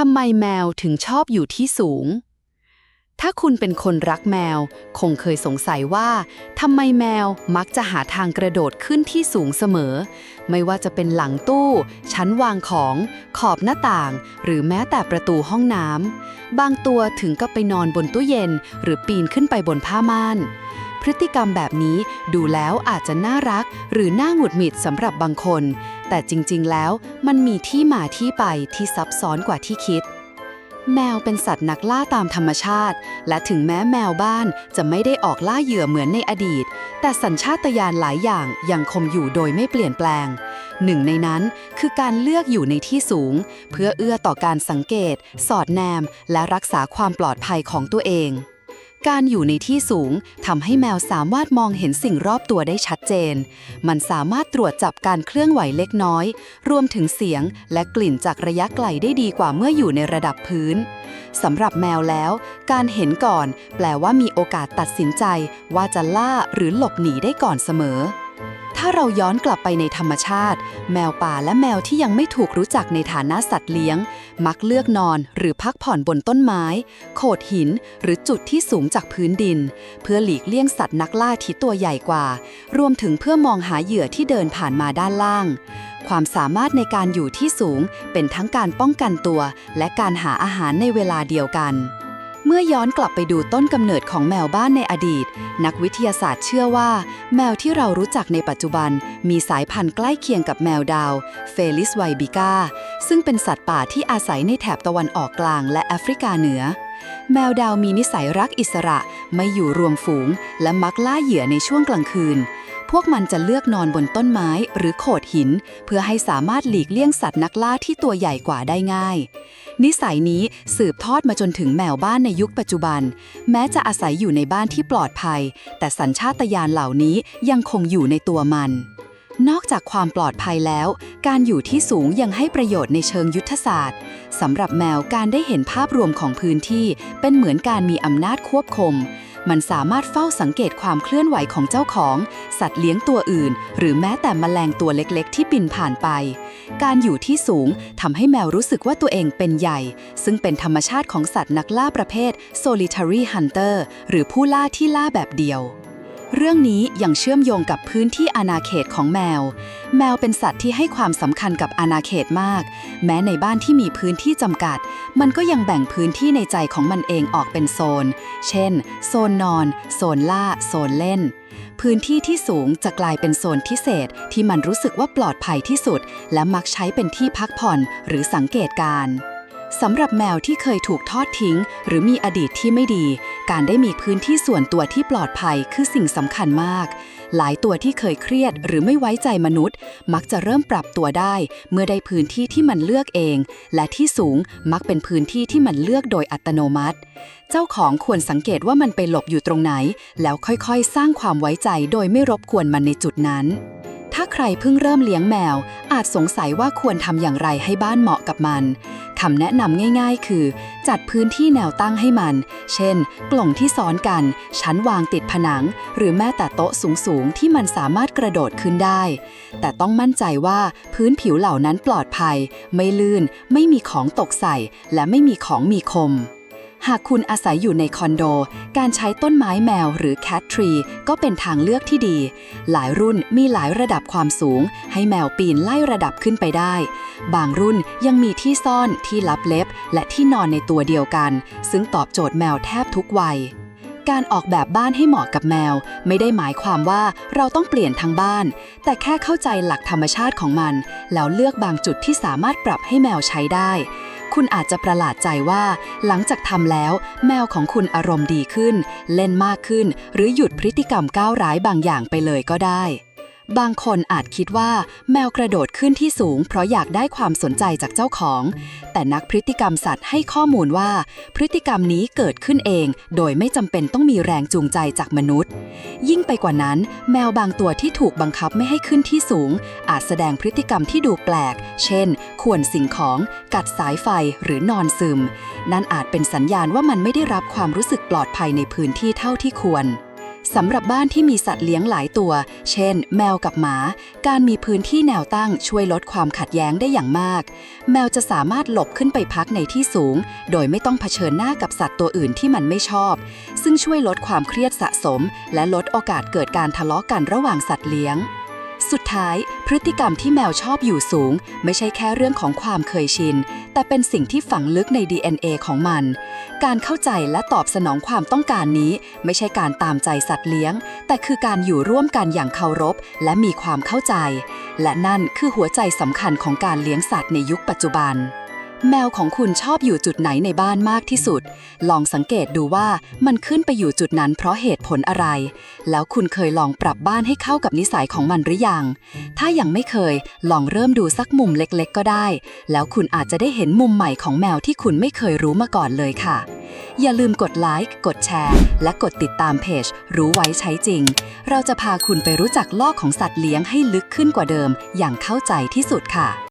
ทำไมแมวถึงชอบอยู่ที่สูง ถ้าคุณเป็นคนรักแมว คงเคยสงสัยว่าทำไมแมวมักจะหาทางกระโดดขึ้นที่สูงเสมอ ไม่ว่าจะเป็นหลังตู้ ชั้นวางของ ขอบหน้าต่าง หรือแม้แต่ประตูห้องน้ำบางตัวถึงกับไปนอนบนตู้เย็น หรือปีนขึ้นไปบนผ้าม่าน พฤติกรรมแบบนี้ดูแล้วอาจจะน่ารัก หรือน่าหงุดหงิดสำหรับบางคน แต่จริงๆ แล้วมันมีที่มาที่ไปที่ซับซ้อนกว่าที่คิด แมวเป็นสัตว์นักล่าตามธรรมชาติ และถึงแม้แมวบ้านจะไม่ได้ออกล่าเหยื่อเหมือนในอดีต แต่สัญชาตญาณหลายอย่างยังคงอยู่โดยไม่เปลี่ยนแปลงหนึ่งในนั้นคือการเลือกอยู่ในที่สูง เพื่อเอื้อต่อการสังเกต สอดแนม และรักษาความปลอดภัยของตัวเอง การอยู่ในที่สูงทำให้แมวสามารถมองเห็นสิ่งรอบตัวได้ชัดเจน มันสามารถตรวจจับการเคลื่อนไหวเล็กน้อย รวมถึงเสียงและกลิ่นจากระยะไกลได้ดีกว่าเมื่ออยู่ในระดับพื้นสำหรับแมวแล้ว การเห็นก่อนแปลว่ามีโอกาสตัดสินใจ ว่าจะล่าหรือหลบหนีได้ก่อนเสมอถ้าเราย้อนกลับไปในธรรมชาติ แมวป่าและแมวที่ยังไม่ถูกรู้จักในฐานะสัตว์เลี้ยง มักเลือกนอนหรือพักผ่อนบนต้นไม้ โขดหิน หรือจุดที่สูงจากพื้นดิน เพื่อหลีกเลี่ยงสัตว์นักล่าที่ตัวใหญ่กว่า รวมถึงเพื่อมองหาเหยื่อที่เดินผ่านมาด้านล่าง ความสามารถในการอยู่ที่สูงเป็นทั้งการป้องกันตัว และการหาอาหารในเวลาเดียวกัน เมื่อย้อนกลับไปดูต้นกำเนิดของแมวบ้านในอดีต นักวิทยาศาสตร์เชื่อว่า แมวที่เรารู้จักในปัจจุบัน มีสายพันธุ์ใกล้เคียงกับแมวดาวเฟลิสไวบิก้าซึ่งเป็นสัตว์ป่าที่อาศัยในแถบตะวันออกกลางและแอฟริกาเหนือ แมวดาวมีนิสัยรักอิสระ ไม่อยู่รวมฝูง และมักล่าเหยื่อในช่วงกลางคืน พวกมันจะเลือกนอนบนต้นไม้หรือโขดหิน เพื่อให้สามารถหลีกเลี่ยงสัตว์นักล่าที่ตัวใหญ่กว่าได้ง่าย นิสัยนี้สืบทอดมาจนถึงแมวบ้านในยุคปัจจุบัน แม้จะอาศัยอยู่ในบ้านที่ปลอดภัย แต่สัญชาตญาณเหล่านี้ยังคงอยู่ในตัวมันนอกจากความปลอดภัยแล้ว การอยู่ที่สูงยังให้ประโยชน์ในเชิงยุทธศาสตร์สำหรับแมวการได้เห็นภาพรวมของพื้นที่ เป็นเหมือนการมีอำนาจควบคุม มันสามารถเฝ้าสังเกตความเคลื่อนไหวของเจ้าของ สัตว์เลี้ยงตัวอื่น หรือแม้แต่แมลงตัวเล็กๆ ที่บินผ่านไป การอยู่ที่สูงทำให้แมวรู้สึกว่าตัวเองเป็นใหญ่ ซึ่งเป็นธรรมชาติของสัตว์นักล่าประเภท solitary hunter หรือผู้ล่าที่ล่าแบบเดียว เรื่องนี้ยังเชื่อมโยงกับพื้นที่อาณาเขตของแมว แมวเป็นสัตว์ที่ให้ความสำคัญกับอาณาเขตมาก แม้ในบ้านที่มีพื้นที่จำกัด มันก็ยังแบ่งพื้นที่ในใจของมันเองออกเป็นโซน เช่น โซนนอน โซนล่า โซนเล่น พื้นที่ที่สูงจะกลายเป็นโซนพิเศษ ที่มันรู้สึกว่าปลอดภัยที่สุด และมักใช้เป็นที่พักผ่อนหรือสังเกตการณ์ สำหรับแมวที่เคยถูกทอดทิ้ง หรือมีอดีตที่ไม่ดี การได้มีพื้นที่ส่วนตัวที่ปลอดภัยคือสิ่งสำคัญมาก หลายตัวที่เคยเครียดหรือไม่ไว้ใจมนุษย์ มักจะเริ่มปรับตัวได้ เมื่อได้พื้นที่ที่มันเลือกเอง และที่สูงมักเป็นพื้นที่ที่มันเลือกโดยอัตโนมัติ เจ้าของควรสังเกตว่ามันไปหลบอยู่ตรงไหน แล้วค่อยๆ สร้างความไว้ใจโดยไม่รบกวนมันในจุดนั้น ถ้าใครเพิ่งเริ่มเลี้ยงแมว อาจสงสัยว่าควรทำอย่างไรให้บ้านเหมาะกับมันคำแนะนำง่าย ๆ คือ จัดพื้นที่แนวตั้งให้มัน เช่น กล่องที่ซ้อนกัน ชั้นวางติดผนัง หรือแม้แต่โต๊ะสูงๆ ที่มันสามารถกระโดดขึ้นได้ แต่ต้องมั่นใจว่าพื้นผิวเหล่านั้นปลอดภัย ไม่ลื่น ไม่มีของตกใส่ และไม่มีของมีคม หากคุณอาศัยอยู่ในคอนโด การใช้ต้นไม้แมวหรือ cat tree ก็เป็นทางเลือกที่ดี หลายรุ่นมีหลายระดับความสูง ให้แมวปีนไล่ระดับขึ้นไปได้ บางรุ่นยังมีที่ซ่อนที่ลับเล็บ และที่นอนในตัวเดียวกัน ซึ่งตอบโจทย์แมวแทบทุกวัยการออกแบบบ้านให้เหมาะกับแมว ไม่ได้หมายความว่าเราต้องเปลี่ยนทั้งบ้าน แต่แค่เข้าใจหลักธรรมชาติของมัน แล้วเลือกบางจุดที่สามารถปรับให้แมวใช้ได้ คุณอาจจะประหลาดใจว่า หลังจากทำแล้ว แมวของคุณอารมณ์ดีขึ้น เล่นมากขึ้น หรือหยุดพฤติกรรมก้าวร้ายบางอย่างไปเลยก็ได้ บางคนอาจคิดว่าแมวกระโดดขึ้นที่สูง เพราะอยากได้ความสนใจจากเจ้าของ แต่นักพฤติกรรมสัตว์ให้ข้อมูลว่า พฤติกรรมนี้เกิดขึ้นเอง โดยไม่จำเป็นต้องมีแรงจูงใจจากมนุษย์ ยิ่งไปกว่านั้น แมวบางตัวที่ถูกบังคับไม่ให้ขึ้นที่สูง อาจแสดงพฤติกรรมที่ดูแปลก เช่นข่วนสิ่งของกัดสายไฟหรือนอนซึม นั่นอาจเป็นสัญญาณว่ามันไม่ได้รับความรู้สึกปลอดภัยในพื้นที่เท่าที่ควร สำหรับบ้านที่มีสัตว์เลี้ยงหลายตัว เช่น แมวกับหมา การมีพื้นที่แนวตั้งช่วยลดความขัดแย้งได้อย่างมาก แมวจะสามารถหลบขึ้นไปพักในที่สูง โดยไม่ต้องเผชิญหน้ากับสัตว์ตัวอื่นที่มันไม่ชอบ ซึ่งช่วยลดความเครียดสะสม และลดโอกาสเกิดการทะเลาะกันระหว่างสัตว์เลี้ยง สุดท้าย พฤติกรรมที่แมวชอบอยู่สูง ไม่ใช่แค่เรื่องของความเคยชิน แต่เป็นสิ่งที่ฝังลึกใน DNA ของมัน การเข้าใจและตอบสนองความต้องการนี้ ไม่ใช่การตามใจสัตว์เลี้ยง แต่คือการอยู่ร่วมกันอย่างเคารพ และมีความเข้าใจ และนั่นคือหัวใจสำคัญของการเลี้ยงสัตว์ในยุคปัจจุบัน แมวของคุณชอบอยู่จุดไหนในบ้านมากที่สุด ลองสังเกตดูว่ามันขึ้นไปอยู่จุดนั้นเพราะเหตุผลอะไร แล้วคุณเคยลองปรับบ้านให้เข้ากับนิสัยของมันหรือยัง ถ้ายังไม่เคย ลองเริ่มดูสักมุมเล็กๆ ก็ได้ แล้วคุณอาจจะได้เห็นมุมใหม่ของแมวที่คุณไม่เคยรู้มาก่อนเลยค่ะ อย่าลืมกดไลค์ กดแชร์ และกดติดตามเพจ รู้ไว้ใช้จริง เราจะพาคุณไปรู้จักโลกของสัตว์เลี้ยงให้ลึกขึ้นกว่าเดิม อย่างเข้าใจที่สุดค่ะ